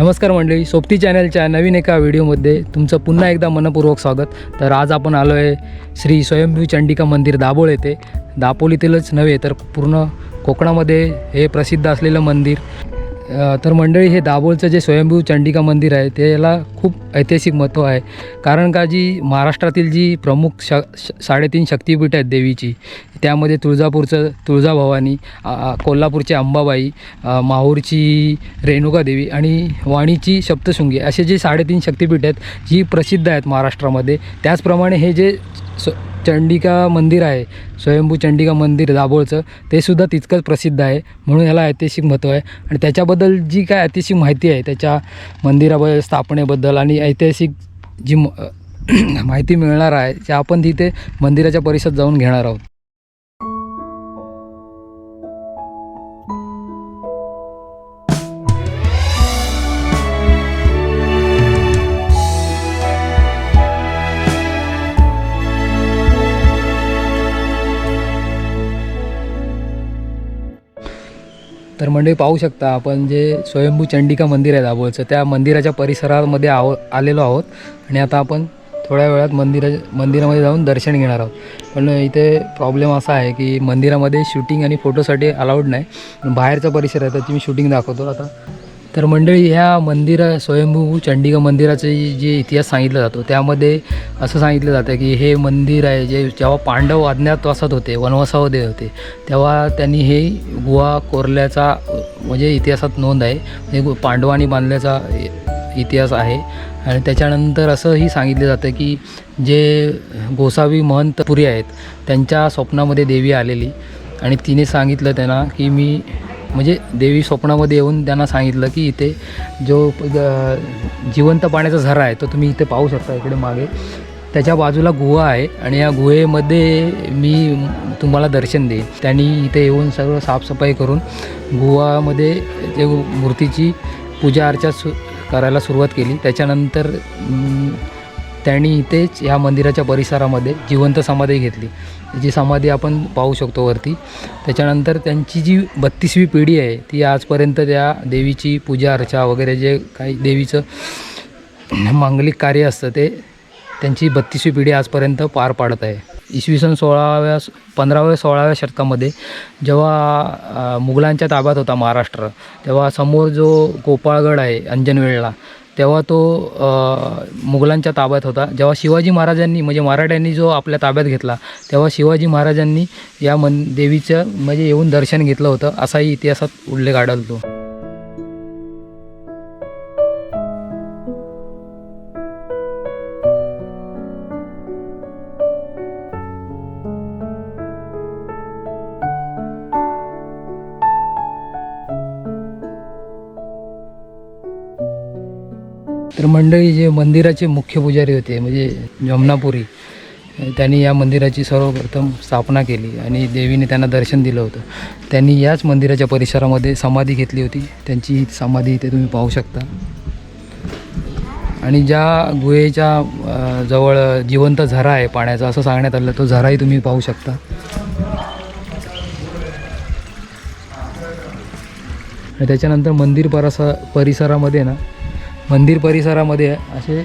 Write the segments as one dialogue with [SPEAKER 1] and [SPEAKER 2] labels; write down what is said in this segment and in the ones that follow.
[SPEAKER 1] नमस्कार मंडळी सोबती चॅनलच्या नवीन एका व्हिडिओमध्ये तुमचं पुन्हा एकदा मनपूर्वक स्वागत. तर आज आपण आलो आहे श्री स्वयंभू चंडिका मंदिर दाभोळ येथे. दापोलीतीलच नव्हे तर पूर्ण कोकणामध्ये हे प्रसिद्ध असलेलं मंदिर. तर मंडळी हे दाभोलचं जे स्वयंभू चंडिका मंदिर आहे ते याला खूप ऐतिहासिक महत्त्व आहे. कारण का जी महाराष्ट्रातील जी प्रमुख श श- साडेतीन शक्तिपीठ आहेत देवीची त्यामध्ये तुळजापूरचं तुळजाभवानी कोल्हापूरची अंबाबाई माहूरची रेणुका देवी आणि वाणीची सप्तशृंगी असे जे साडेतीन शक्तिपीठ आहेत जी प्रसिद्ध आहेत महाराष्ट्रामध्ये. त्याचप्रमाणे हे जे स चंडिका मंदिर आहे. स्वयंभू चंडिका मंदिर दाभोळचं. ते सुद्धा तितकंच प्रसिद्ध आहे. म्हणून याला ऐतिहासिक महत्त्व आहे. आणि त्याच्याबद्दल जी काय ऐतिहासिक माहिती आहे त्याच्या मंदिराबद्दल स्थापनेबद्दल आणि ऐतिहासिक जी म माहिती मिळणार आहे त्या आपण तिथे मंदिराच्या परिसरात जाऊन घेणार आहोत. तर मंडळी पाहू शकता आपण जे स्वयंभू चंडिका मंदिर आहे दाभोळचं त्या मंदिराच्या परिसरामध्ये आहो आलेलो आहोत. आणि आता आपण थोड्या वेळात मंदिरा मंदिरामध्ये जाऊन दर्शन घेणार आहोत. पण इथे प्रॉब्लेम असा आहे की मंदिरामध्ये शूटिंग आणि फोटोसाठी अलाउड नाही. बाहेरचा परिसर आहे त्याची मी शूटिंग दाखवतो. आता तर मंडळी ह्या मंदिर स्वयंभू चंडिका मंदिराचे जे इतिहास सांगितला जातो त्यामध्ये असं सांगितलं जातं की हे मंदिर आहे जे जेव्हा पांडव अज्ञातवासात होते वनवासामध्ये होते तेव्हा त्यांनी हे गुहा कोरल्याचा म्हणजे इतिहासात नोंद आहे म्हणजे पांडवांनी बांधल्याचा इतिहास आहे. आणि त्याच्यानंतर असंही सांगितलं जातं की जे गोसावी महंत पुरी आहेत त्यांच्या स्वप्नामध्ये देवी आलेली. आणि तिने सांगितलं त्यांना की मी म्हणजे देवी स्वप्नामध्ये येऊन त्यांना सांगितलं की इथे जो जिवंत पाण्याचा झरा आहे तो तुम्ही इथे पाहू शकता इकडे मागे. त्याच्या बाजूला गुहा आहे आणि या गुहेमध्ये मी तुम्हाला दर्शन देईन. त्यांनी इथे येऊन सर्व साफसफाई करून गुहामध्ये ते मूर्तीची पूजा अर्चा सु करायला सुरुवात केली. त्याच्यानंतर त्यांनी इथेच ह्या मंदिराच्या परिसरामध्ये जिवंत समाधी घेतली. जी समाधी आपण पाहू शकतो वरती. त्याच्यानंतर त्यांची जी बत्तीसवी पिढी आहे ती आजपर्यंत त्या देवीची पूजा अर्चा वगैरे जे काही देवीचं मांगलिक कार्य असतं ते त्यांची बत्तीसवी पिढी आजपर्यंत पार पाडत आहे. इसवी सन सोळाव्या पंधराव्या सोळाव्या शतकामध्ये जेव्हा मुघलांच्या ताब्यात होता महाराष्ट्र तेव्हा समोर जो गोपाळगड आहे अंजनवेळला तेव्हा तो मुघलांच्या ताब्यात होता. जेव्हा शिवाजी महाराजांनी म्हणजे मराठ्यांनी जो आपल्या ताब्यात घेतला तेव्हा शिवाजी महाराजांनी या मन देवीचं म्हणजे येऊन दर्शन घेतलं होतं. असाही इतिहासात उल्लेख आढळतो. तर मंडळी जे मंदिराचे मुख्य पुजारी होते म्हणजे जमनापुरी त्यांनी या मंदिराची सर्वप्रथम स्थापना केली आणि देवीने त्यांना दर्शन दिलं होतं. त्यांनी याच मंदिराच्या परिसरामध्ये समाधी घेतली होती. त्यांची ही समाधी इथे तुम्ही पाहू शकता. आणि ज्या गुहेच्या जवळ जिवंत झरा आहे पाण्याचा असं सांगण्यात आलं तो झराही तुम्ही पाहू शकता. त्याच्यानंतर मंदिर परासा परिसरामध्ये ना मंदिर परिसरामध्ये असे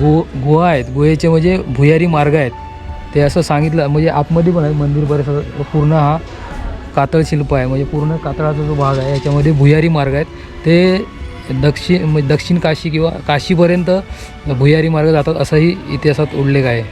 [SPEAKER 1] गु गुहा आहेत. गुहेचे म्हणजे भुयारी मार्ग आहेत. ते असं सांगितलं म्हणजे आतमध्ये पण आहे मंदिर परिसर. पूर्ण हा कातळ शिल्प आहे. म्हणजे पूर्ण कातळाचा जो भाग आहे याच्यामध्ये भुयारी मार्ग आहेत. ते दक्षिण म्हणजे दक्षिण काशी किंवा काशीपर्यंत भुयारी मार्ग जातात असाही इतिहासात उल्लेख आहे.